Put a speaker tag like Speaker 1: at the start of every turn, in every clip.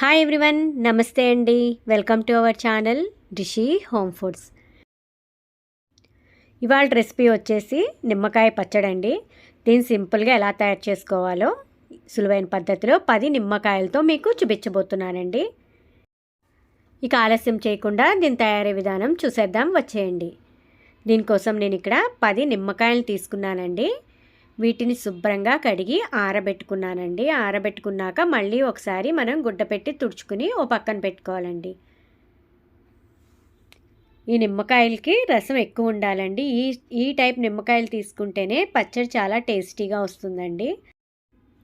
Speaker 1: Hi everyone నమస్తే అండి. Welcome to our channel Rishi home foods ఇవాళ రెసిపీ వచ్చేసి నిమ్మకాయ పచ్చడి అండి. దీన్ని సింపుల్గా ఎలా తయారు చేసుకోవాలో సులువైన పద్ధతిలో పది నిమ్మకాయలతో మీకు చూపించబోతున్నానండి. ఇక ఆలస్యం చేయకుండా దీని తయారీ విధానం చూసేద్దాం వచ్చేయండి. దీనికోసం నేను ఇక్కడ పది నిమ్మకాయలు తీసుకున్నానండి. వీటిని శుభ్రంగా కడిగి ఆరబెట్టుకున్నానండి. ఆరబెట్టుకున్నాక మళ్ళీ ఒకసారి మనం గుడ్డ పెట్టి తుడుచుకుని ఓ పక్కన పెట్టుకోవాలండి. ఈ నిమ్మకాయలకి రసం ఎక్కువ ఉండాలండి. ఈ ఈ టైప్ నిమ్మకాయలు తీసుకుంటేనే పచ్చడి చాలా టేస్టీగా వస్తుందండి.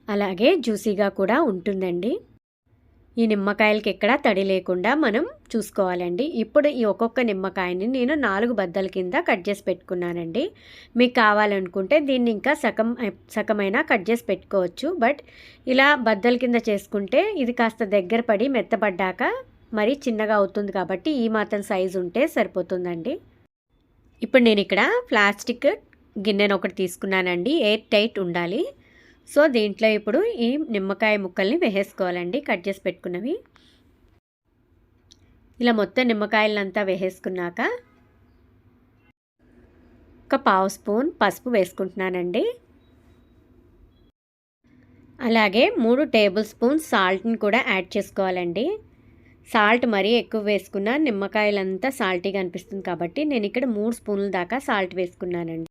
Speaker 1: అలాగే జ్యూసీగా కూడా ఉంటుందండి. ఈ నిమ్మకాయలకి ఎక్కడ తడి లేకుండా మనం చూసుకోవాలండి. ఇప్పుడు ఈ ఒక్కొక్క నిమ్మకాయని నేను నాలుగు బద్దల కింద కట్ చేసి పెట్టుకున్నానండి. మీకు కావాలనుకుంటే దీన్ని ఇంకా సగం సగమైనా కట్ చేసి పెట్టుకోవచ్చు. బట్ ఇలా బద్దల కింద చేసుకుంటే ఇది కాస్త దగ్గర పడి మెత్తపడ్డాక మరీ చిన్నగా అవుతుంది కాబట్టి ఈ మాత్రం సైజు ఉంటే సరిపోతుందండి. ఇప్పుడు నేను ఇక్కడ ప్లాస్టిక్ గిన్నెను ఒకటి తీసుకున్నానండి. ఎయిర్ టైట్ ఉండాలి. సో దీంట్లో ఇప్పుడు ఈ నిమ్మకాయ ముక్కల్ని వేసేసుకోవాలండి. కట్ చేసి పెట్టుకున్నవి. ఇలా మొత్తం నిమ్మకాయలంతా వేసేసుకున్నాక ఒక పావు స్పూన్ పసుపు వేసుకుంటున్నానండి. అలాగే మూడు టేబుల్ స్పూన్ సాల్ట్ని కూడా యాడ్ చేసుకోవాలండి. సాల్ట్ మరీ ఎక్కువ వేసుకున్న నిమ్మకాయలంతా సాల్టీగా అనిపిస్తుంది కాబట్టి నేను ఇక్కడ మూడు స్పూన్ల దాకా సాల్ట్ వేసుకున్నానండి.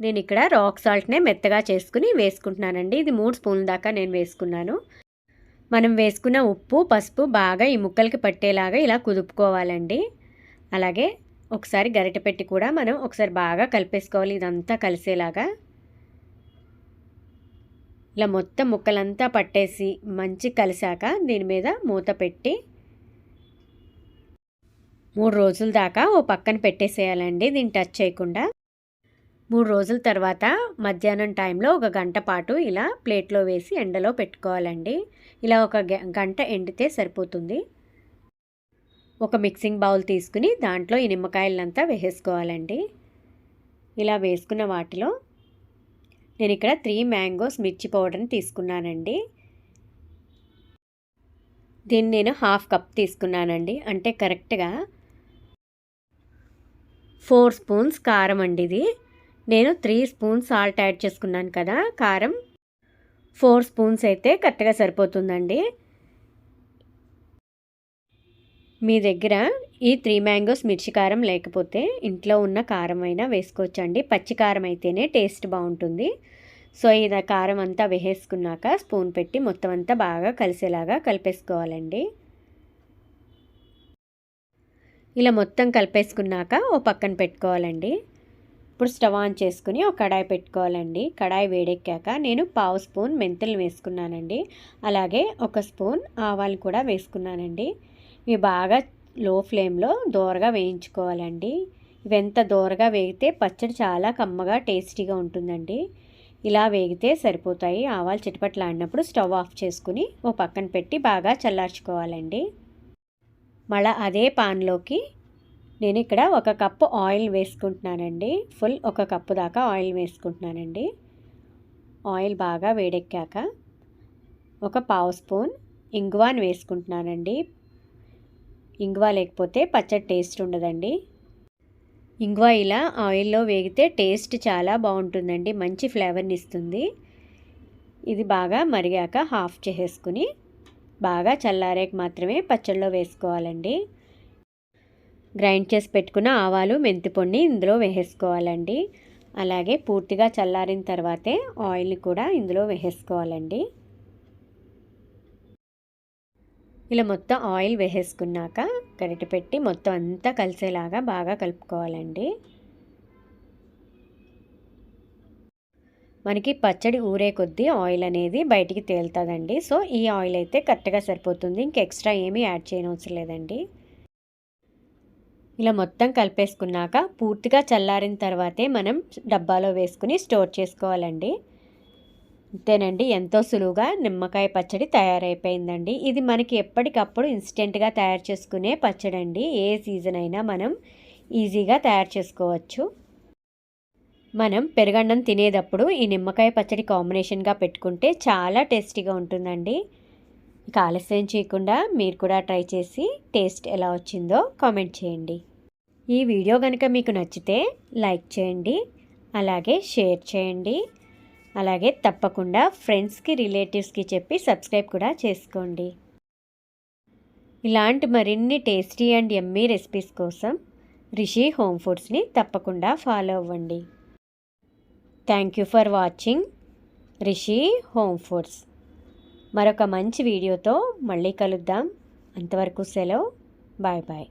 Speaker 1: నేను ఇక్కడ రాక్ సాల్ట్నే మెత్తగా చేసుకుని వేసుకుంటున్నానండి. ఇది మూడు స్పూన్ల దాకా నేను వేసుకున్నాను. మనం వేసుకున్న ఉప్పు పసుపు బాగా ఈ ముక్కలకి పట్టేలాగా ఇలా కుదుపుకోవాలండి. అలాగే ఒకసారి గరిట పెట్టి కూడా మనం ఒకసారి బాగా కలిపేసుకోవాలి. ఇదంతా కలిసేలాగా. ఇలా మొత్తం ముక్కలంతా పట్టేసి మంచి కలిసాక దీని మీద మూత పెట్టి మూడు రోజుల దాకా ఓ పక్కన పెట్టేసేయాలండి. దీన్ని టచ్ చేయకుండా. మూడు రోజుల తర్వాత మధ్యాహ్నం టైంలో ఒక గంట పాటు ఇలా ప్లేట్లో వేసి ఎండలో పెట్టుకోవాలండి. ఇలా ఒక గంట ఎండితే సరిపోతుంది. ఒక మిక్సింగ్ బౌల్ తీసుకుని దాంట్లో ఈ నిమ్మకాయలంతా వేసేసుకోవాలండి. ఇలా వేసుకున్న వాటిలో నేను ఇక్కడ త్రీ మ్యాంగోస్ మిర్చి పౌడర్ని తీసుకున్నానండి. దీన్ని నేను హాఫ్ కప్ తీసుకున్నానండి. అంటే కరెక్ట్గా ఫోర్ స్పూన్స్ కారం అండి ఇది. నేను త్రీ స్పూన్స్ సాల్ట్ యాడ్ చేసుకున్నాను కదా కారం. ఫోర్ స్పూన్స్ అయితే కరెక్ట్గా సరిపోతుందండి. మీ దగ్గర ఈ త్రీ మ్యాంగోస్ మిర్చి కారం లేకపోతే ఇంట్లో ఉన్న కారం అయినా వేసుకోవచ్చండి. పచ్చి కారం అయితేనే టేస్ట్ బాగుంటుంది. సో ఇది కారం అంతా వేసేసుకున్నాక స్పూన్ పెట్టి మొత్తం అంతా బాగా కలిసేలాగా కలిపేసుకోవాలండి. ఇలా మొత్తం కలిపేసుకున్నాక ఓ పక్కన పెట్టుకోవాలండి. ఇప్పుడు స్టవ్ ఆన్ చేసుకుని ఒక కడాయి పెట్టుకోవాలండి. కడాయి వేడెక్కాక నేను పావు స్పూన్ మెంతులు వేసుకున్నానండి. అలాగే ఒక స్పూన్ ఆవాలు కూడా వేసుకున్నానండి. ఇవి బాగా లో ఫ్లేమ్లో దోరగా వేయించుకోవాలండి. ఇవి ఎంత దోరగా వేగితే పచ్చడి చాలా కమ్మగా టేస్టీగా ఉంటుందండి. ఇలా వేగితే సరిపోతాయి. ఆవాలు చిటపట్లాడినప్పుడు స్టవ్ ఆఫ్ చేసుకుని ఓ పక్కన పెట్టి బాగా చల్లార్చుకోవాలండి. మళ్ళీ అదే పాన్లోకి నేను ఇక్కడ ఒక కప్పు ఆయిల్ వేసుకుంటున్నానండి. ఫుల్ ఒక కప్పు దాకా ఆయిల్ వేసుకుంటున్నానండి. ఆయిల్ బాగా వేడెక్కాక ఒక పావు స్పూన్ ఇంగువాన్ వేసుకుంటున్నానండి. ఇంగువ లేకపోతే పచ్చడి టేస్ట్ ఉండదండి. ఇంగువ ఇలా ఆయిల్లో వేగితే టేస్ట్ చాలా బాగుంటుందండి. మంచి ఫ్లేవర్ని ఇస్తుంది. ఇది బాగా మరిగాక హాఫ్ చేసేసుకుని బాగా చల్లారేకి మాత్రమే పచ్చళ్ళలో వేసుకోవాలండి. గ్రైండ్ చేసి పెట్టుకున్న ఆవాలు మెంతిపొడిని ఇందులో వేసేసుకోవాలండి. అలాగే పూర్తిగా చల్లారిన తర్వాతే ఆయిల్ని కూడా ఇందులో వేసేసుకోవాలండి. ఇలా మొత్తం ఆయిల్ వేసేసుకున్నాక గరిట పెట్టి మొత్తం అంతా కలిసేలాగా బాగా కలుపుకోవాలండి. మనకి పచ్చడి ఊరే కొద్దీ ఆయిల్ అనేది బయటికి తేలుతుందండి. సో ఈ ఆయిల్ అయితే కరెక్ట్గా సరిపోతుంది. ఇంక ఎక్స్ట్రా ఏమీ యాడ్ చేయనవసరం లేదండి. ఇలా మొత్తం కలిపేసుకున్నాక పూర్తిగా చల్లారిన తర్వాతే మనం డబ్బాలో వేసుకుని స్టోర్ చేసుకోవాలండి. అంతేనండి ఎంతో సులువుగా నిమ్మకాయ పచ్చడి తయారైపోయిందండి. ఇది మనకి ఎప్పటికప్పుడు ఇన్స్టెంట్గా తయారు చేసుకునే పచ్చడి అండి ఏ సీజన్ అయినా మనం ఈజీగా తయారు చేసుకోవచ్చు. మనం పెరుగన్నం తినేటప్పుడు ఈ నిమ్మకాయ పచ్చడి కాంబినేషన్గా పెట్టుకుంటే చాలా టేస్టీగా ఉంటుందండి. ఇక ఆలస్యం చేయకుండా మీరు కూడా ట్రై చేసి టేస్ట్ ఎలా వచ్చిందో కామెంట్ చేయండి. ఈ వీడియో కనుక మీకు నచ్చితే లైక్ చేయండి అలాగే షేర్ చేయండి అలాగే తప్పకుండా ఫ్రెండ్స్కి రిలేటివ్స్కి చెప్పి సబ్స్క్రైబ్ కూడా చేసుకోండి. ఇలాంటి మరిన్ని టేస్టీ అండ్ ఎమ్మీ రెసిపీస్ కోసం రిషి హోమ్ ఫుడ్స్ని తప్పకుండా ఫాలో అవ్వండి. Thank you for watching Rishi home foods. మరొక మంచి వీడియోతో మళ్ళీ కలుద్దాం. అంతవరకు సెలవు. Bye bye.